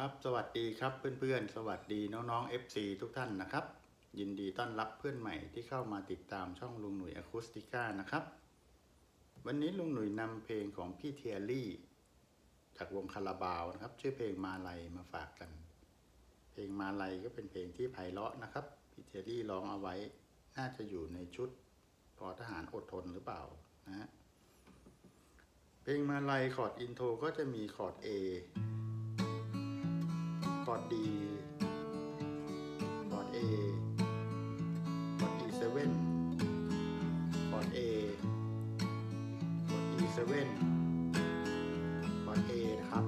ครับ สวัสดีครับเพื่อนๆ สวัสดีน้องๆ FC ทุกท่านนะครับ ยินดีต้อนรับเพื่อนใหม่ที่เข้ามาติดตามช่องลุงหนุ่ยอะคูสติก้านะครับ วันนี้ลุงหนุ่ยนำเพลงของพี่เทียรี่ จากวงคาราบาวนะครับ ชื่อเพลงมาลัยมาฝากกัน เพลงมาลัยก็เป็นเพลงที่ไพเราะนะครับ พี่เทียรี่ร้องเอาไว้ น่าจะอยู่ในชุดพอทหารอดทนหรือเปล่านะเพลงมาลัยคอร์ดอินโทรก็จะมีคอร์ด A อร์ด D คอร์ด A คอร์ด E7 คอร์ด A คอร์ด E7 คอร์ด A นะครับ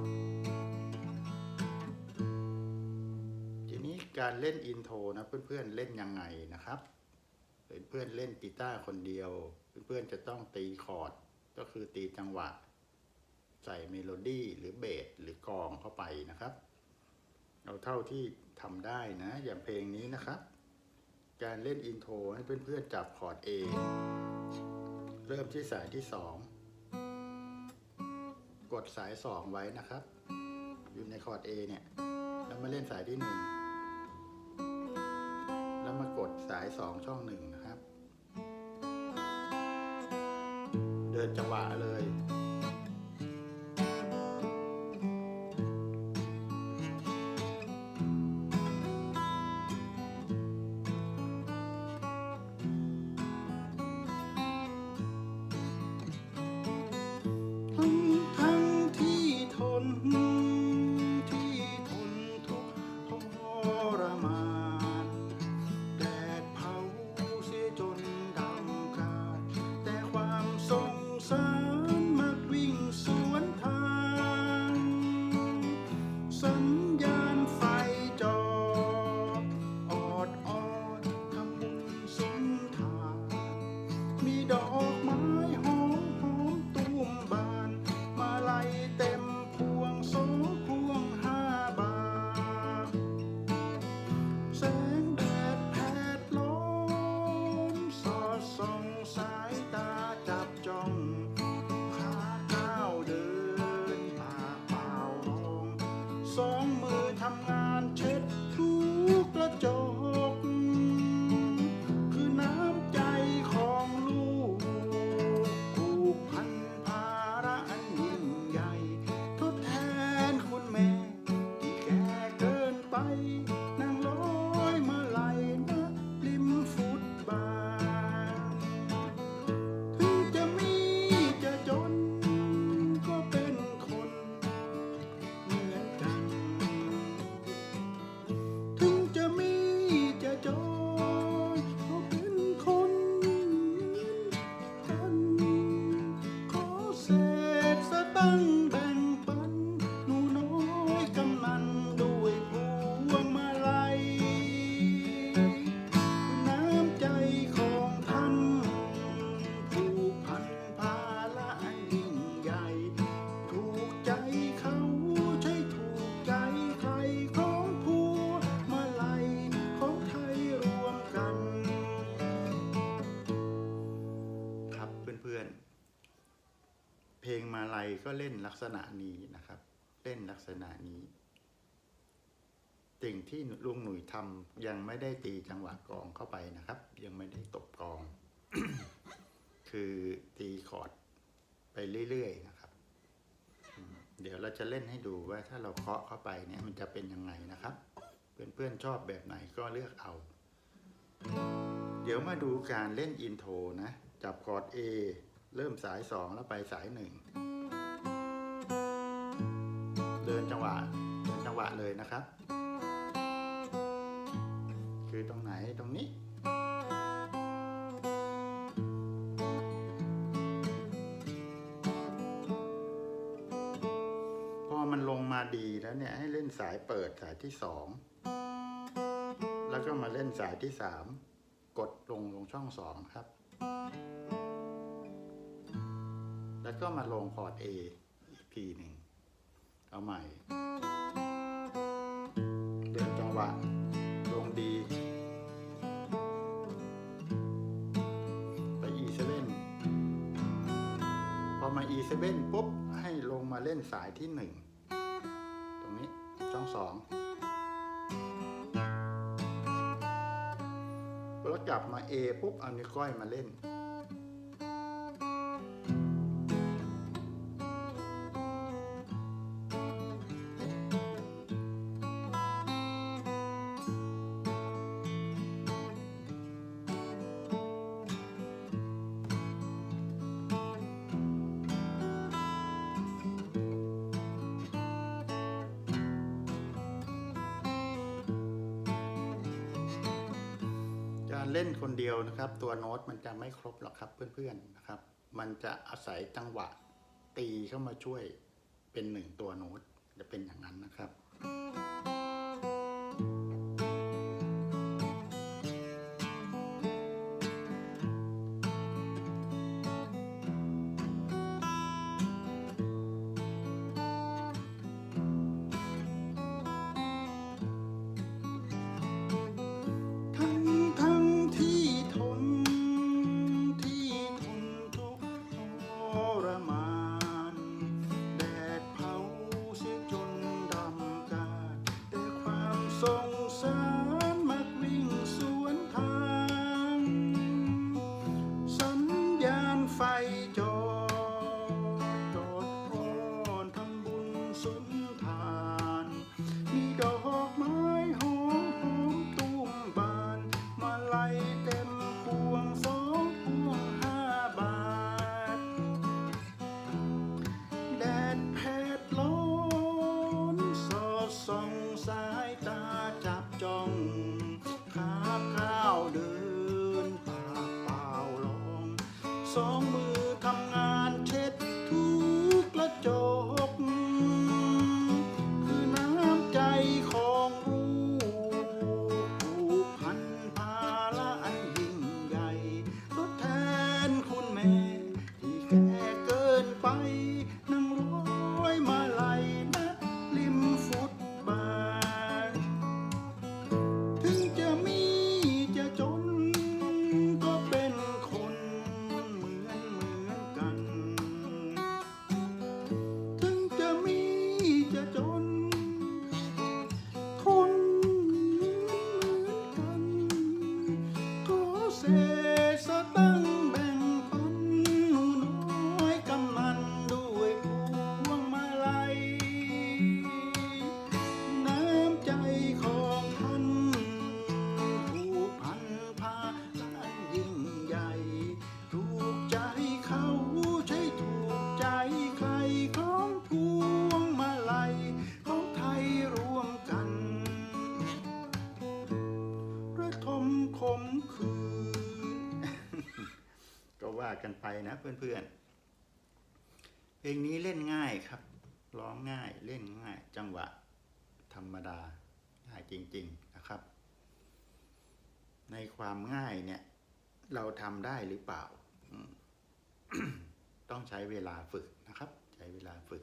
ทีนี้การเล่นอินโทรนะเพื่อนๆเล่นยังไงนะครับเพื่อนๆเล่นกีตาร์คนเดียว เพื่อนๆจะต้องตีคอร์ดก็คือตีจังหวะ ใส่เมโลดี้หรือเบสหรือกองเข้าไปนะครับ เอาเท่าที่ทำได้นะ อย่างเพลงนี้นะครับ การเล่นอินโทรให้เพื่อนๆจับคอร์ด A เริ่มที่สายที่2กดสาย2ไว้นะครับ อยู่ในคอร์ด A เนี่ย แล้วมาเล่นสายที่1แล้วมากดสาย2ช่อง1นะครับ เดินจังหวะเลย ก็เล่นลักษณะนี้นะครับ เล่นลักษณะนี้ สิ่งที่ลุงหนุ่ยทำยังไม่ได้ตีจังหวะกองเข้าไปนะครับ ยังไม่ได้ตบกอง คือตีคอร์ดไปเรื่อยๆนะครับ เดี๋ยวเราจะเล่นให้ดูว่าถ้าเราเคาะเข้าไปเนี่ยมันจะเป็นยังไงนะครับ เพื่อนๆชอบแบบไหนก็เลือกเอา เดี๋ยวมาดูการเล่นอินโทรนะ จับคอร์ด A เริ่มสาย 2 แล้วไปสาย 1 วะเดินจังหวะเลยนะครับ คือตรงไหนตรงนี้พอมันลงมาดีแล้วเนี่ยให้เล่นสายเปิดสายที่สองแล้วก็มาเล่นสายที่สามกดลงลงช่องสองครับ แล้วก็มาลงคอร์ด A อีกทีหนึ่ง เอาใหม่ เดินจังหวะลงดี ไป E7 พอมา E7 ปุ๊บ ให้ลงมาเล่นสายที่หนึ่งตรงนี้ช่องสองแล้วกลับมา A ปุ๊บ เอานิ้วก้อยมาเล่น เล่นคนเดียวนะครับ ตัวโน้ตมันจะไม่ครบหรอกครับเพื่อนๆนะครับ มันจะอาศัยจังหวะตีเข้ามาช่วยเป็นหนึ่งตัวโน้ตจะเป็นอย่างนั้นนะครับ ค เพื่อนๆ เพลงนี้เล่นง่ายครับ ร้องง่ายเล่นง่าย จังหวะ ธรรมดาง่ายจริง ๆนะครับ ในความง่ายเนี่ย เราทำได้หรือเปล่า ต้องใช้เวลาฝึกนะครับ ใช้เวลาฝึก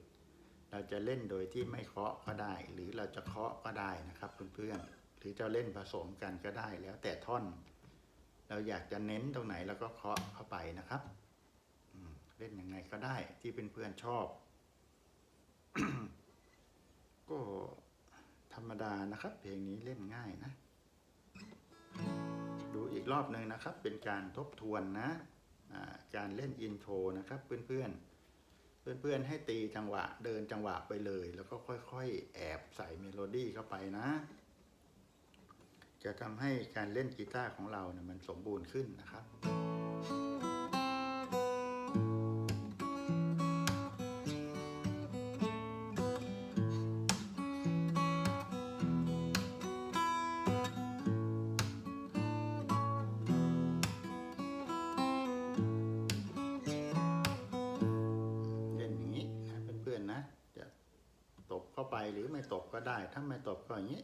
เราจะเล่นโดยที่ไม่เคาะก็ได้ หรือเราจะเคาะก็ได้นะครับเพื่อนๆหรือจะเล่นผสมกันก็ได้แล้วแต่ท่อนเราอยากจะเน้นตรงไหนเราก็เคาะเข้าไปนะครับ ล่นยังไงก็ได้ที่เเพื่อนๆชอบ ก็ธรรมดานะครับ เพลงนี้เล่นง่ายนะ ดูอีกรอบหนึ่งนะครับ เป็นการทบทวนนะการเล่นอินโทรนะครับ เพื่อนๆ เพื่อนๆให้ตีจังหวะเดินจังหวะไปเลย แล้วก็ค่อยๆ แอบใส่เมโลดี้เข้าไปนะ จะทำให้การเล่นกีตาร์ของเราเนี่ยมันสมบูรณ์ขึ้นนะครับ หรือไม่ตบก็ได้ ถ้าไม่ตบก็อย่างนี้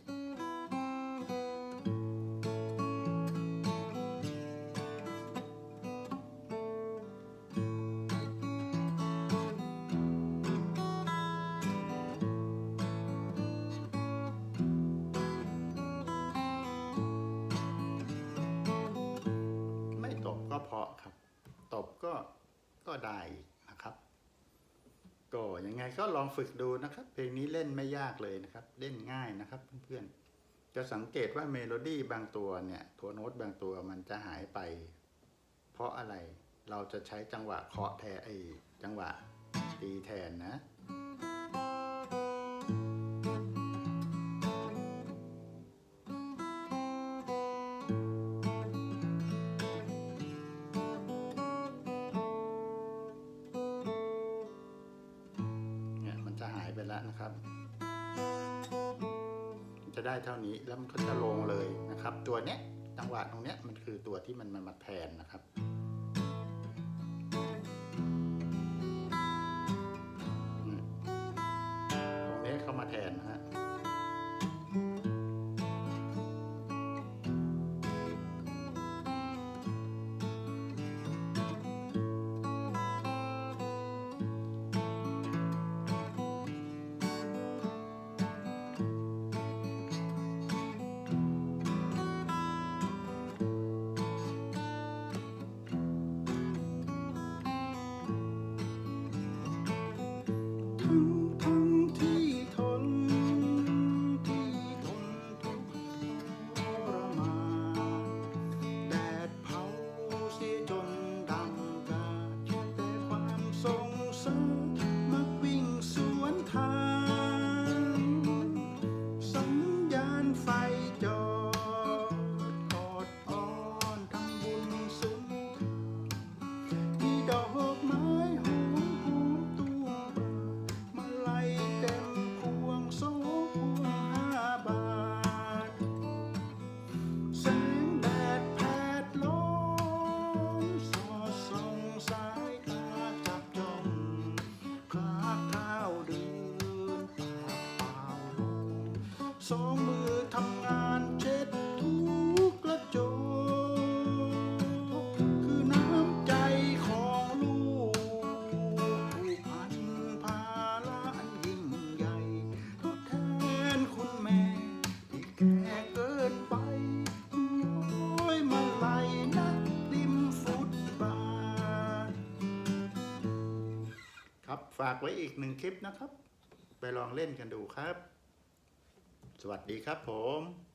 ไม่ตบก็เพาะครับ ตบก็ก็ได้อีก ก็ยังไงก็ลองฝึกดูนะครับ เพลงนี้เล่นไม่ยากเลยนะครับ เล่นง่ายนะครับเพื่อนๆ จะสังเกตว่าเมโลดี้บางตัวเนี่ยตัวโน้ตบางตัวมันจะหายไป เพราะอะไรเราจะใช้จังหวะเคาะแทนไอ้จังหวะตีแทนนะ ได้เท่านี้แล้วมันก็จะลงเลยนะครับ ตัวเนี้ยจังหวะตรงเนี้ยมันคือตัวที่มันมามาแทนนะครับ ง สองมือทำงานเช็ดทุกกระจกคือน้ำใจของลูกผู้พันภาระอันยิ่งใหญ่ทดแทนคุณแม่ที่แก่เกินไปย้อยมาไหลนักริมฟุตบาทครับฝากไว้อีกหนึ่งคลิปนะครับ ไปลองเล่นกันดูครับ สวัสดีครับผม